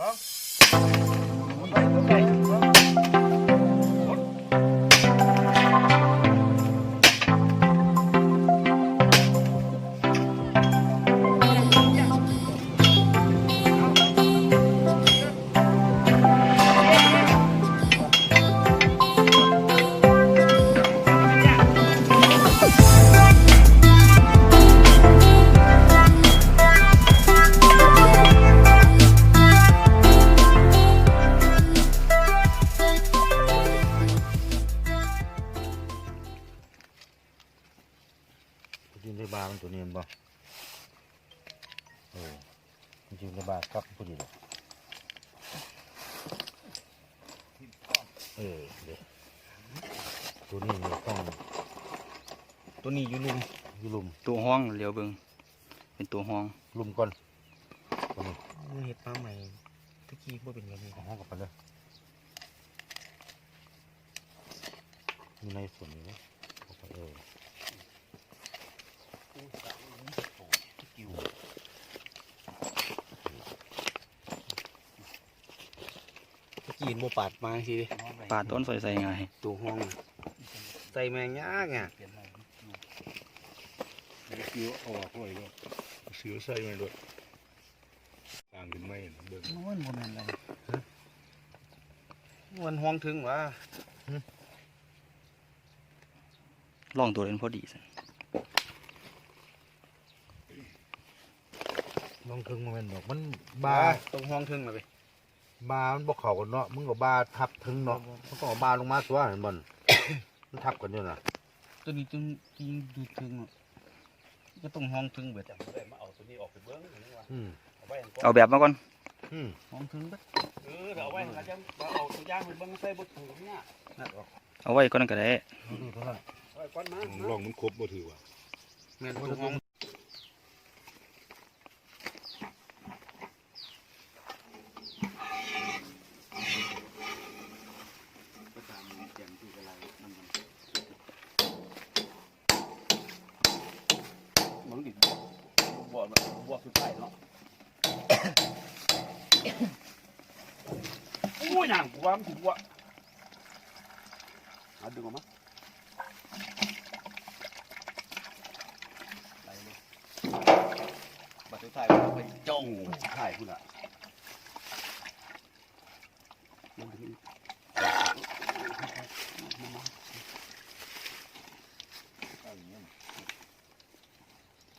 จ ในบาร์มันตัวนี้มันบ่เออจริงในบาร์ครับพอดีเลยเออเดี๋ยวตัวนี้เนี่ยต้องตัวนี้อยู่ลุมอยู่ลุมตัวห้องเลี้ยวเบิงเป็นตัวห้องลุมก่อนตัวนี้มือเห็ดปลาใหม่ตะกี้บ่เป็นแบบนี้เอาห้องกลับไปเลยมีในส่วนนี้นะเอาไปเอ อตะกี้บ่ปาดมาสิเด้ปาดต้นสอยใส่ไงายตัวห้องน่ะใส่แมงยากอะคิวออกเลยด้วยเสือใส่มาด้วยต่างกันไหมเบิ่งมันบ่แม่นอะไรมันห้องถึงวะล่องตัวเล่นพอดีสิลองถึงมาเป็นดอกมันบาบาร์ตรงห้องถึงน่ะเว้ย บาร์มันบ่เข้ากันเนาะ มึงกับบาร์ทับถึงเนาะมันก็เอาบาร์ลงมาตัวเห็นบ่นมันทับกันอยู่น่ะตัวนี้ต้องยิงดูถึงอะก็ต้องห้องถึงเบิดอะมาเอาตัวนี้ออกไปเบิ่งนี่ว่าอืมเอาไว้เอาแบบมาก่อนอืมห้องถึงเบิดเออเดี๋ยวเอาไว้เราจะเอาตัวอย่างไปเบิ่งใส่บทถูกเนี่ยนั่นออกเอาไว้ก่อนก็ได้นี่เท่านั้นเอาไว้ก่อนมาลองมันครบบ่ถือว่าแม่นตัวห้อง มึงดิบ่บ่บ่สุดท้ายเนาะ โอ้ยหนังกูว่ามันถึงว่าเอาดึงออกมาไหลเลยบัดสุดท้ายมันไปจ้องถ่ายพุ่นอะมันถึง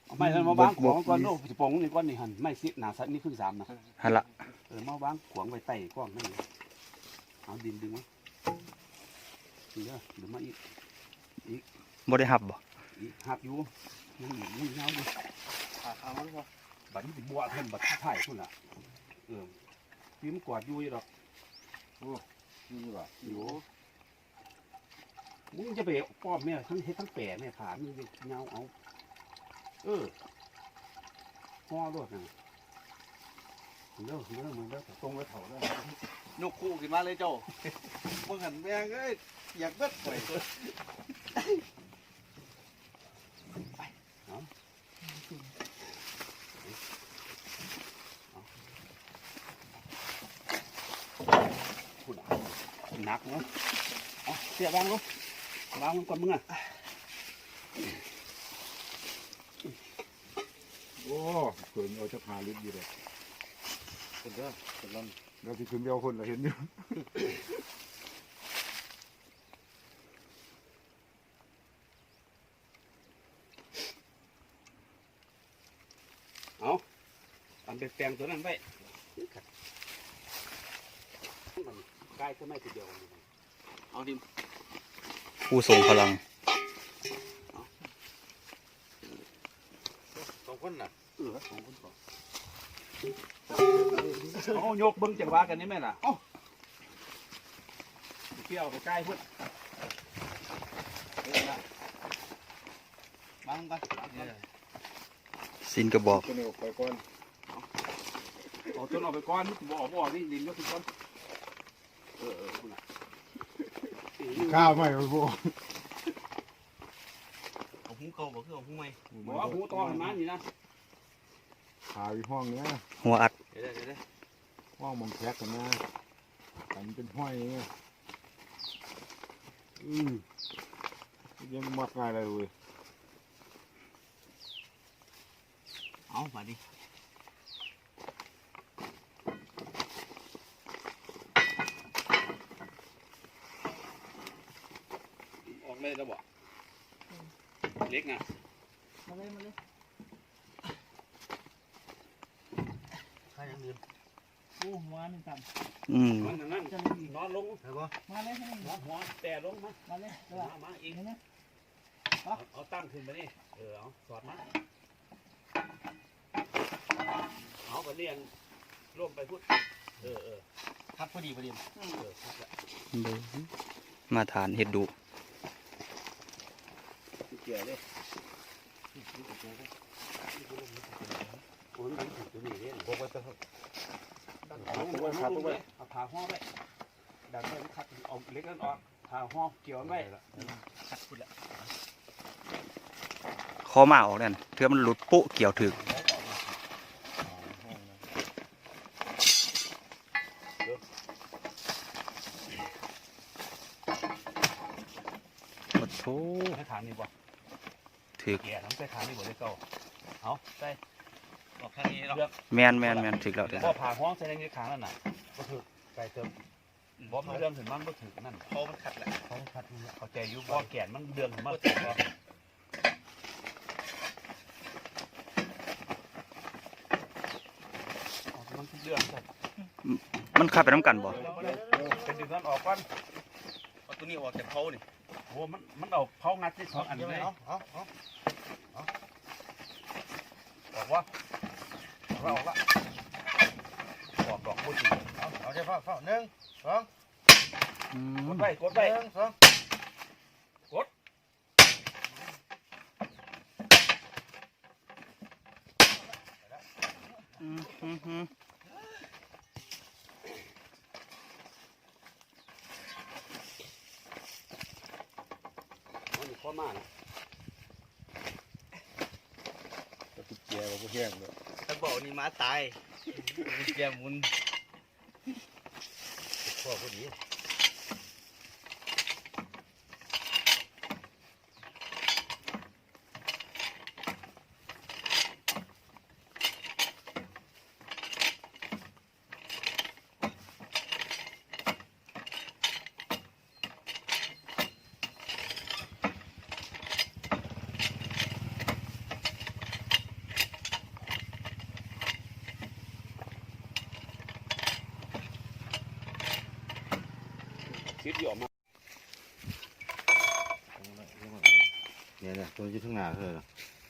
เอาไม่แล้วมาบ้างขวางก่อนโน้สิปองนี่ก้อนนี่หันไม่สิหนาสัตว์นี่ครึ่งสามนะหันละเออมาบ้างขวางไว้ไต่กล้องนั่นเลย เอาดินดึงมาดีเด้อดึงมาอีกบ่ได้หับบ่อีกหักอยู่ยังอีกยังเงาอยู่ขาขามันก็บัดนี้ติบัวเพิ่นบัดที่ถ่ายพุ่นอะเออพี่มันกวาดอยู่อยู่ดอกโอ้นี่ว่ะอยู่มึงจะไปป้อมแม่ทั้งเฮ็ดทั้งแปะแม่ขามึงจะเงาเอาเออห่อรถนะเด้อเด้อมึงเด้อตรงไว้เถาเด้อ ยกคู่ขึ้นมาเลยเจ้าบ่หันแม่งเอ้ยอยากเบิดไปคุณหนักเนาะเอาเสียวางลงวางลงก่อนมึงอะโอ้เขินเอาจะพาลิฟต์อยู่เลยเป็นเด้อเป็นลม เราที่ขึ้นไปเอาคนเราเห็นอยู่เอาอันเป็นแปลงตัวนั้นไว้ใกล้ก็ไม่ทีเดียวเอาดิผู้ทรงพลังสองคนน่ะเออสองคนก่อน เอายกเบิ้งจังหวะกันนี่แม่ล่ะเอ้าเปรี้ยวไปใกล้พุ่นเออละบังกันบังกันสินกระบอก ตัวนี้ออกไปก่อนเอาต้นออกไปก่อนบ่ออกบ่อนี่ดินยกขึ้นก่อนเออเออคุณน่ะข้าวไม่ไปพวกเอาหูเก่าบ่คือเอาหูใหม่บ่เอาหูตอให้มันนี่นะ ขาอยู่ห้องเนี้ยหัวอัดเดี๋ยวเดี๋ยวเดี๋ยวหว่างมองแท็กกันนะกันเป็นห้อยไงอืมยังมัดง่ายเลยเว้ยเอามาดิออกเลยแล้วบ่เล็กไง มาเลยมาเลย ใครยังเงิน โอ้ หัวหนึ่งต่อืมมันนั่นำจะเลยอีกนอนลงใช่ปะมาเลยให้หัวหัวแต่ลงมามาเลยเดี๋ยวมามาอีกเห็นไหมเอาเอาตั้งขึ้นมานี่เออเอาสอดมาเอาไปเรียนร่วมไปพุทธเออเออครับพอดีพอดีเออครับแหละเบิ่งมาทานเห็ดดุเกี่ยวเลยโอ้ยมันถึงตัวนี้เลยพกไว้เถ อะเอาไว้ขาตรงไว้เอาผ่าห้อไว้ดันไว้มันคัดเอาเล็กนั่นออกผ่าห้อเกี่ยวไว้คัดพูดละคอมาออกนั่นเทื่อมันหลุดปุ๊เกี่ยวถึกโอ้โถใช้ขานี่บ่ถึกแก่น้ำใช้ขานี่บ่ได้เก่าเอาใส่ ออกข้างนี้เนาะแมนแมนแมนถึกแล้วเด้อบ่ผ่าห้องใส่ในขานั่นน่ะก็ถือไก่เติมบ่มันเรื่องถึงมันบ่ถือนั่นเขามันขัดแหละเขาคัดนี่เข้าใจอยู่บ่แก่นมันเดืองถึงมันถือบ่มันเดืองใช่มันขับไปน้ำกันบ่เป็นดึงนั้นออกก่อนเอาตัวนี้ออกจากเขานี่โอ้มันมันเอาเผางัดที่สองอันเลยเอาเอาเอาออกวะ ออกละออกละออกดอกบ่ถือเอาเอาใจฟ้าฟ้าหนึ่งสองอืกมดไว้กดไว้หนึ่งสองกดอืมอืมอืมมันข้อมาน่ะตุ๊กแกเราก็แห้งเลย ถ้าบอกนี่ม้าตายมันแกมุนข้อพอดี คิดอยู่ออกมา เนี่ยเนี่ยตัวอยู่ข้างหน้าเธอ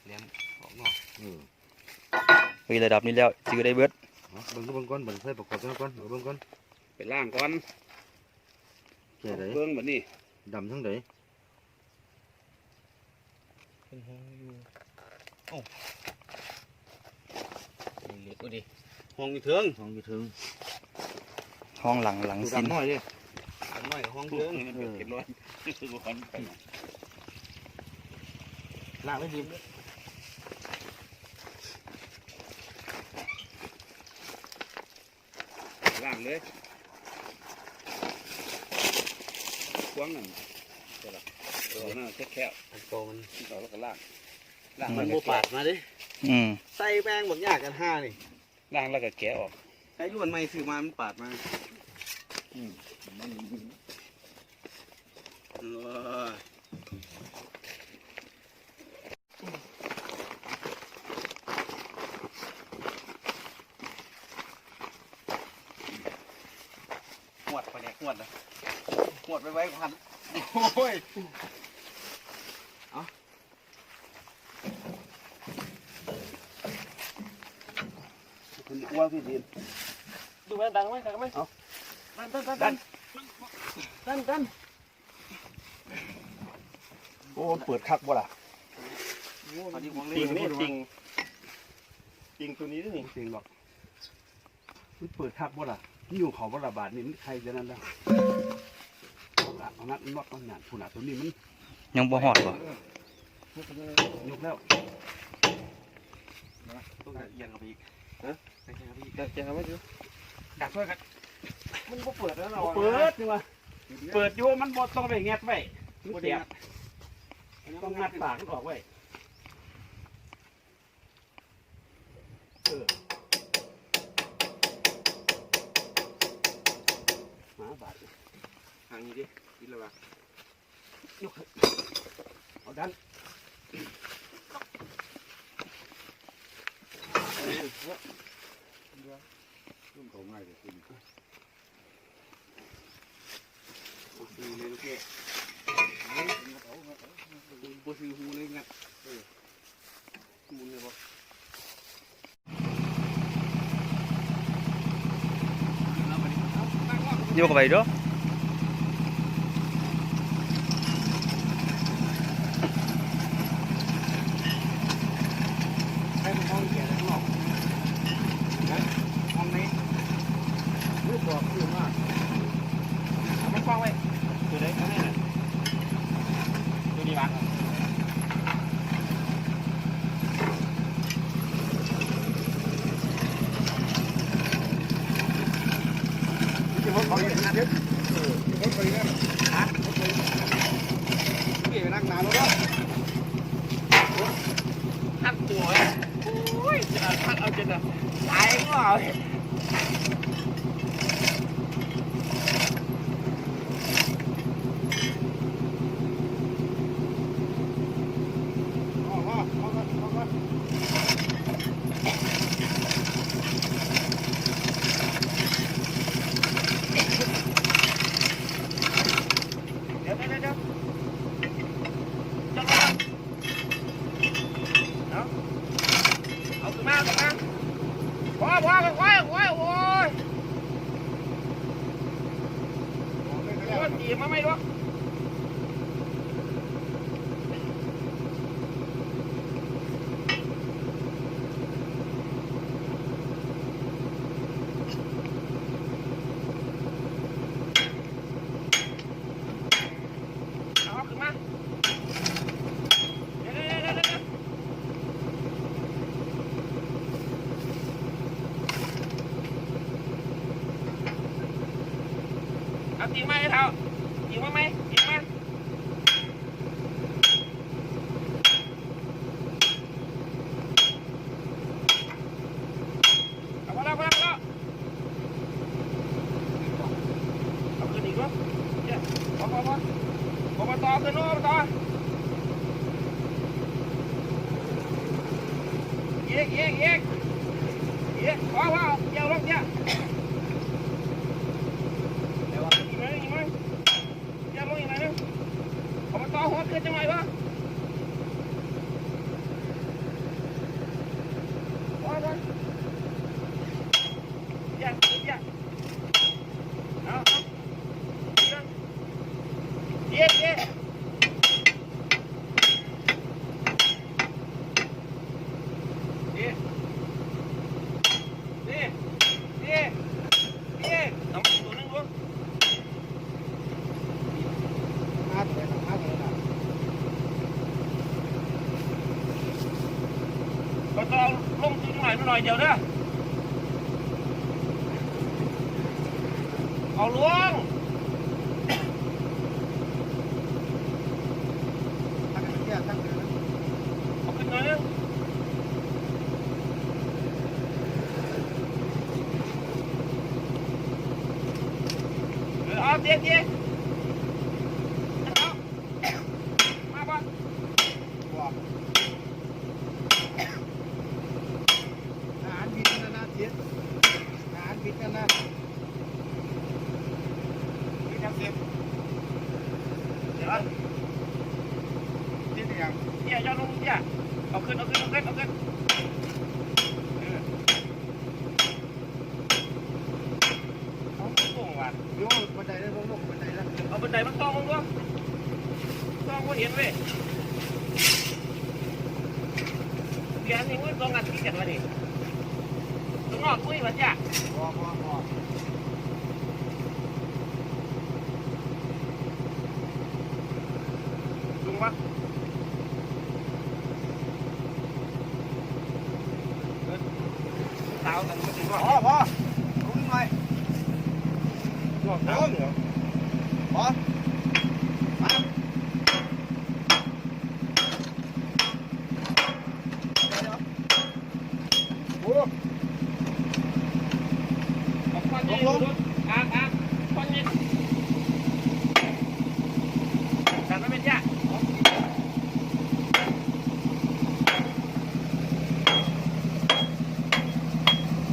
เลี้ยงออกนอกเออเฮ้ยระดับนี้แล้วจื้อได้เบิดเอาเบิ่งก็เบิ่งก่อนเบิ่งใส่ประกอบกันก่อนเอาเบิ่งก่อนไปล่างก่อนแก่ไดเบื้องแบบนี้ดำทั้งใดเป็นหัวอยู่เล็กๆก็ดีห้องอยู่เทิงห้องอยู่ถึงห้องหลังหลังดูซินดำน้อยดิอันน้อยกับห้องเทิงมันเก็บร้อยคือวันไป ล่างไม่ดีล่างเลยกว้างนั่นใช่ละเออนั่นแค่แค่โตมันต่อแล้วก็ล่างล่างมันแล้วโมก็ปาดมาดิอืมใส่แป้งบักยากกันห้านี่ล่างแล้วก็แกะออกใช้ยวนไม่ซื้อมามันปาดมาเออ หวดไปเนี่ยหวดเลยหวดไปไว้พันโอ้ยคุณอ้วนพี่ดินดูไหมดังไหมดังไหมเอาดันดันดันดันดันดันโอ้เปิดคักบ่ล่ะพอดีของจริเล่งนนี่จริงจริงตัวนี้นี่จริงหรอกมันเปิดคักบ่ล่ะนี่ อยู่เขาบระบาดนี่มันใครจะนั่นแล้วเอานัดน็อต้อาหยาดผุนหนาตัวนี้มันยังบ่หอดบ่ยกแล้วต้องยันยงไอีกฮะเอียงไปอีกเอียงไปดูดักช่วยกันมันก็เปิดแล้วเราเปิดนี่วะเปิดยู่มันบ่ต้องไปแงะไว้เสียบต้องงัดปากออกไว้เออ ಹಂಗೆ gì ಹೌದನ್ đi ngay để tìm Bùi lên kìa Vô cái vậy đó. น่อยเดี๋ยวนะเอาล้วง Rồi เอาควันนี่ดูอ่างอ่างควันนี่กันไม่เป็นยาก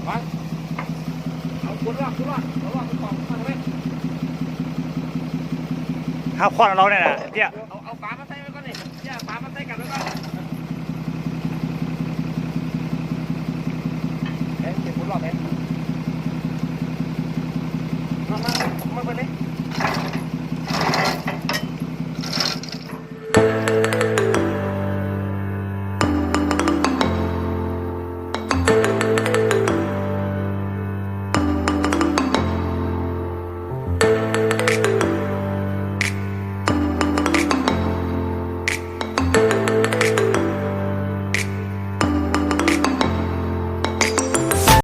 ไปเอาคุณรอดคุณรอดเอารอดคุณสองมาทำไมห้าควันเราเนี่ยนะเดี๋ยวเอาเอาฝามาใส่ไว้ก่อนนี่เนี่ยฝามาใส่กันไว้ก่อนแอนเก็บผลรอบแอน มามามาไปเลย